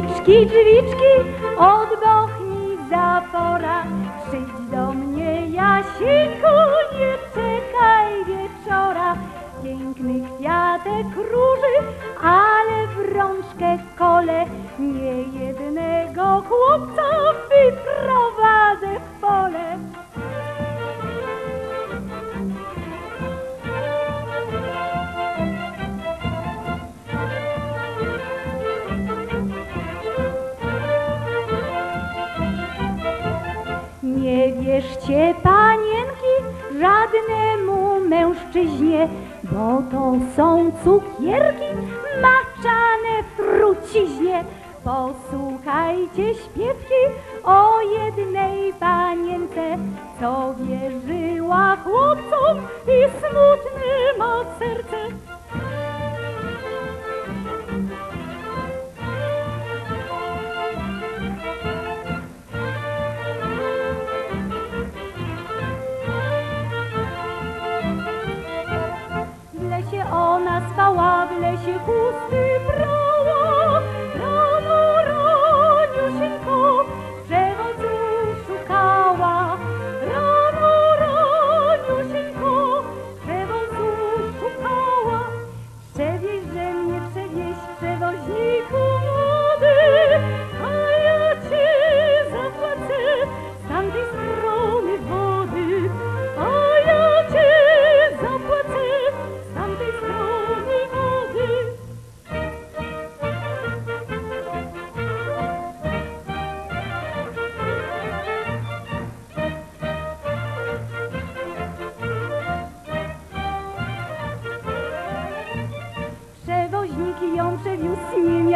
Drzwiczki, drzwiczki, odbochnij zapora. Przyjdź do mnie, Jasiku, wierzcie panienki żadnemu mężczyźnie, bo to są cukierki maczane w truciźnie. Posłuchajcie śpiewki o jednej panience, co wierzyła chłopcom i smutne ma serce. W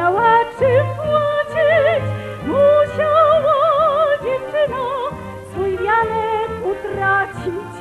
miała czym płacić, musiała dziewczyna swój wianek utracić.